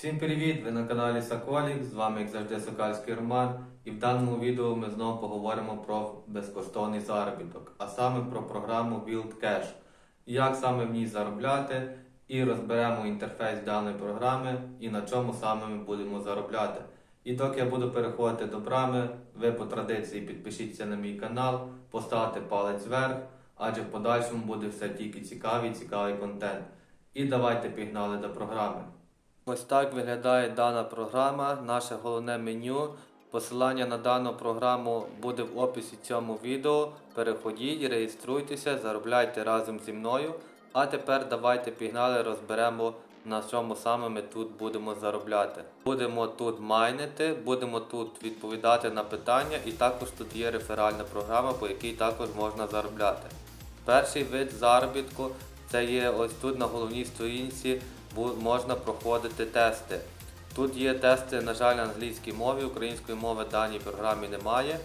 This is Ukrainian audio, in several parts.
Всім привіт! Ви на каналі Соколік, з вами як завжди Сокальський Роман. І в даному відео ми знову поговоримо про безкоштовний заробіток, а саме про програму Build Cash. Як саме в ній заробляти, і розберемо інтерфейс даної програми і на чому саме ми будемо заробляти. І доки я буду переходити до брами, ви по традиції підпишіться на мій канал, поставте палець вверх, адже в подальшому буде все тільки цікавий, цікавий контент. І давайте пігнали до програми. Ось так виглядає дана програма, наше головне меню. Посилання на дану програму буде в описі цьому відео. Переходіть, реєструйтеся, заробляйте разом зі мною. А тепер давайте пігнали, розберемо на чому саме ми тут будемо заробляти. Будемо тут майнити, будемо тут відповідати на питання, і також тут є реферальна програма, по якій також можна заробляти. Перший вид заробітку це є ось тут на головній сторінці можна проходити тести. Тут є тести, на жаль, на англійській мові, української мови в даній програмі немає.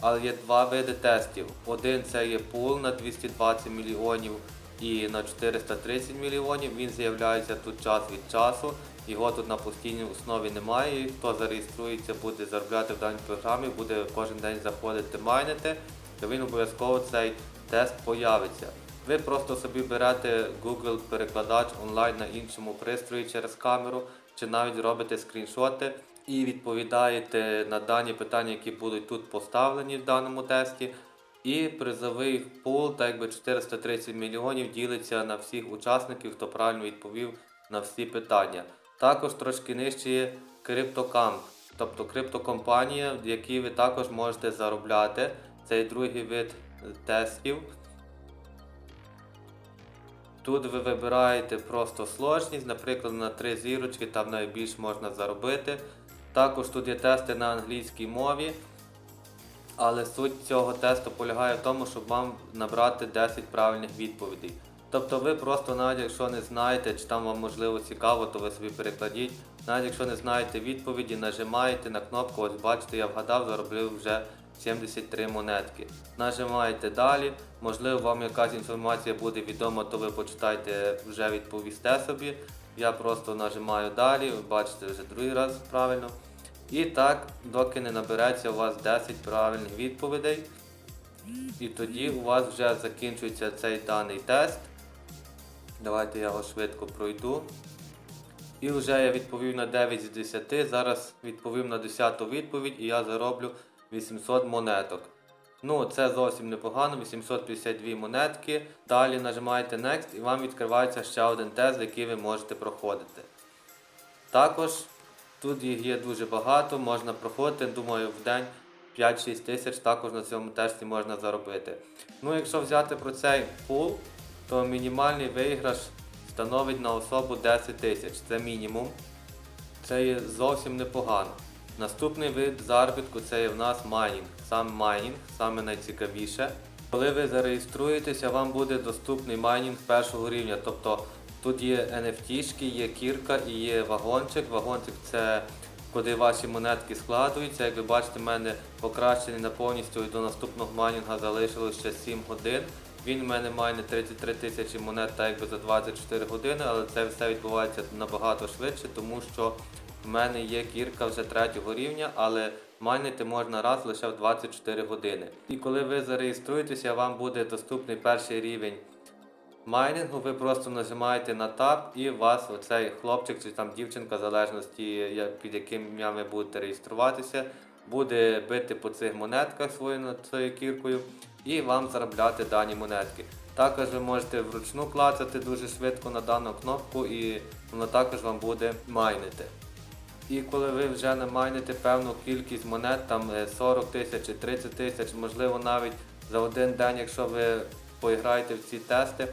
Але є два види тестів. Один це є пул на 220 мільйонів і на 430 мільйонів. Він з'являється тут час від часу. Його тут на постійній основі немає. І хто зареєструється, буде заробляти в даній програмі, буде кожен день заходити майнити, то він обов'язково цей тест появиться. Ви просто собі берете Google перекладач онлайн на іншому пристрої через камеру, чи навіть робите скріншоти і відповідаєте на дані питання, які будуть тут поставлені в даному тесті. І призовий пул, так якби 430 мільйонів, ділиться на всіх учасників, хто правильно відповів на всі питання. Також трошки нижче є CryptoCamp, тобто криптокомпанія, в якій ви також можете заробляти. Це другий вид тестів. Тут ви вибираєте просто сложність, наприклад, на 3 зірочки там найбільш можна заробити. Також тут є тести на англійській мові, але суть цього тесту полягає в тому, щоб вам набрати 10 правильних відповідей. Тобто ви просто навіть якщо не знаєте, чи там вам можливо цікаво, то ви собі перекладіть. Навіть якщо не знаєте відповіді, нажимаєте на кнопку, ось бачите, я вгадав, заробив вже 73 монетки. Нажимаєте далі, можливо, вам якась інформація буде відома, то ви почитайте, вже відповісте собі. Я просто нажимаю далі, ви бачите вже другий раз правильно. І так, доки не набереться у вас 10 правильних відповідей. І тоді у вас вже закінчується цей даний тест. Давайте я його швидко пройду. І вже я відповів на 9 з 10. Зараз відповів на 10 відповідь і я зароблю 800 монеток. Ну, це зовсім непогано, 852 монетки. Далі нажимаєте Next і вам відкривається ще один тест, який ви можете проходити. Також тут їх є дуже багато, можна проходити, думаю, в день 5-6 тисяч також на цьому тесті можна заробити. Ну, якщо взяти про цей пул, то мінімальний виграш становить на особу 10 тисяч. Це мінімум. Це є зовсім непогано. Наступний вид заробітку це є в нас майнінг. Сам майнінг, саме найцікавіше. Коли ви зареєструєтеся, вам буде доступний майнінг першого рівня. Тобто тут є NFT, є кірка і є вагончик. Вагончик це куди ваші монетки складуються. Як ви бачите, в мене покращений на повністю і до наступного майнінга залишилось ще 7 годин. Він в мене майне 33 тисячі монет так якби за 24 години, але це все відбувається набагато швидше, тому що в мене є кірка вже третього рівня, але майнити можна раз лише в 24 години. І коли ви зареєструєтеся, вам буде доступний перший рівень майнінгу. Ви просто нажимаєте на таб і у вас оцей хлопчик чи там дівчинка, в залежності під яким ім'ям ви будете реєструватися, буде бити по цих монетках своєю цією кіркою і вам заробляти дані монетки. Також ви можете вручну клацати дуже швидко на дану кнопку і воно також вам буде майнити. І коли ви вже намайните певну кількість монет, там е, 40 тисяч чи 30 тисяч, можливо навіть за один день, якщо ви поіграєте в ці тести,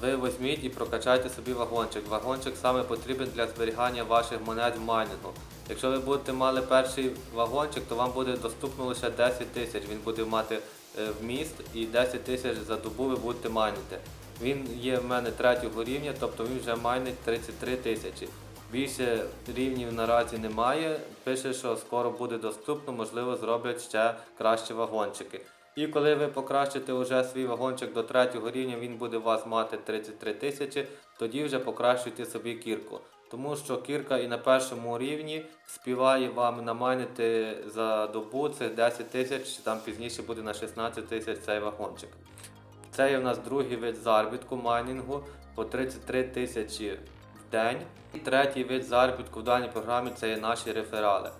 ви візьміть і прокачайте собі вагончик. Вагончик саме потрібен для зберігання ваших монет в майнінгу. Якщо ви будете мали перший вагончик, то вам буде доступно лише 10 тисяч. Він буде мати е, вміст і 10 тисяч за добу ви будете майнити. Він є в мене третього рівня, тобто він вже майнить 33 тисячі. Більше рівнів наразі немає. Пише, що скоро буде доступно, можливо, зроблять ще кращі вагончики. І коли ви покращите вже свій вагончик до третього рівня, він буде у вас мати 33 тисячі, тоді вже покращуйте собі кірку. Тому що кірка і на першому рівні співає вам намайнити за добу цих 10 тисяч, там пізніше буде на 16 тисяч цей вагончик. Це є у нас другий вид заробітку майнінгу по 33 тисячі в день. І третій вид заробітку в даній програмі це є наші реферали.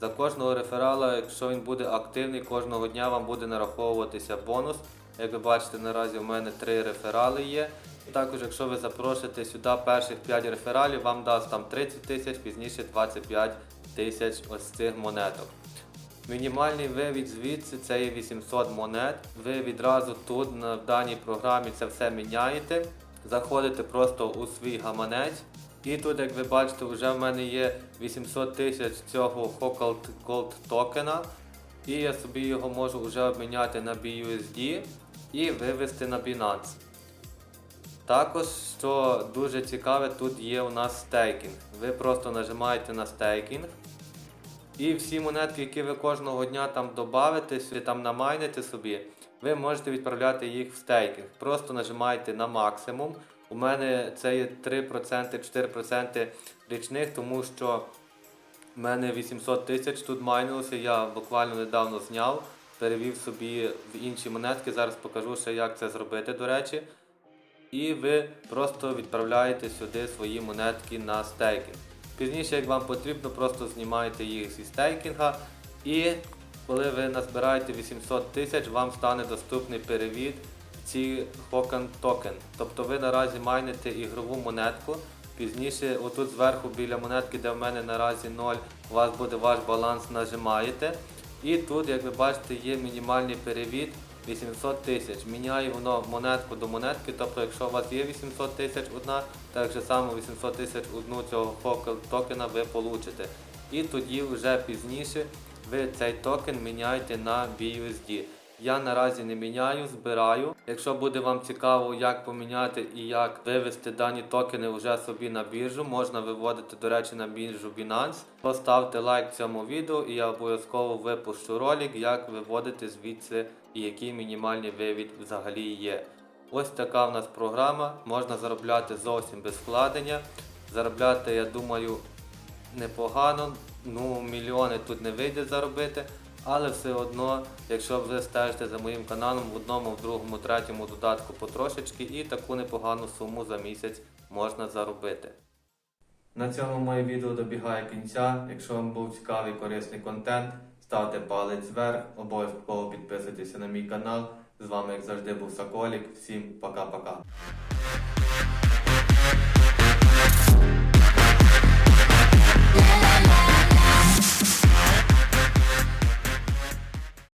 За кожного реферала, якщо він буде активний, кожного дня вам буде нараховуватися бонус. Як ви бачите, наразі у мене три реферали є. Також, якщо ви запрошуєте сюди перших 5 рефералів, вам дасть там 30 тисяч, пізніше 25 тисяч ось цих монеток. Мінімальний вивід звідси це є 800 монет. Ви відразу тут в даній програмі це все міняєте. Заходите просто у свій гаманець. І тут, як ви бачите, вже в мене є 800 тисяч цього Hockled Gold токена. І я собі його можу вже обміняти на BUSD і вивести на Binance. Також, що дуже цікаве, тут є у нас стейкінг. Ви просто нажимаєте на стейкінг. І всі монетки, які ви кожного дня там додавите, собі там намайните собі, ви можете відправляти їх в стейкінг. Просто нажимаєте на максимум. У мене це є 3%, 4% річних, тому що в мене 800 тисяч тут майнилося, я буквально недавно зняв, перевів собі в інші монетки. Зараз покажу ще, як це зробити, до речі. І ви просто відправляєте сюди свої монетки на стейкінг. Пізніше, як вам потрібно, просто знімаєте їх зі стейкінга. І коли ви назбираєте 800 тисяч, вам стане доступний перевід ці Hokan токен. Тобто ви наразі майните ігрову монетку. Пізніше, отут зверху біля монетки, де в мене наразі 0, у вас буде ваш баланс, нажимаєте. І тут, як ви бачите, є мінімальний перевід 800 тисяч. Міняє воно монетку до монетки. Тобто, якщо у вас є 800 тисяч одна, так же само 800 тисяч одну цього Hokel токена ви получите. І тоді вже пізніше ви цей токен міняєте на BUSD. Я наразі не міняю, збираю. Якщо буде вам цікаво, як поміняти і як вивести дані токени вже собі на біржу, можна виводити, до речі, на біржу Binance. Поставте лайк цьому відео і я обов'язково випущу ролик, як виводити звідси і який мінімальний вивід взагалі є. Ось така в нас програма. Можна заробляти зовсім без вкладення. Заробляти, я думаю, непогано. Ну, мільйони тут не вийде заробити але все одно, якщо ви стежите за моїм каналом, в одному, в другому, третьому додатку потрошечки і таку непогану суму за місяць можна заробити. На цьому моє відео добігає кінця. Якщо вам був цікавий корисний контент, ставте палець вверх, обов'язково підписуйтесь на мій канал. З вами, як завжди, був Соколік. Всім пока-пока.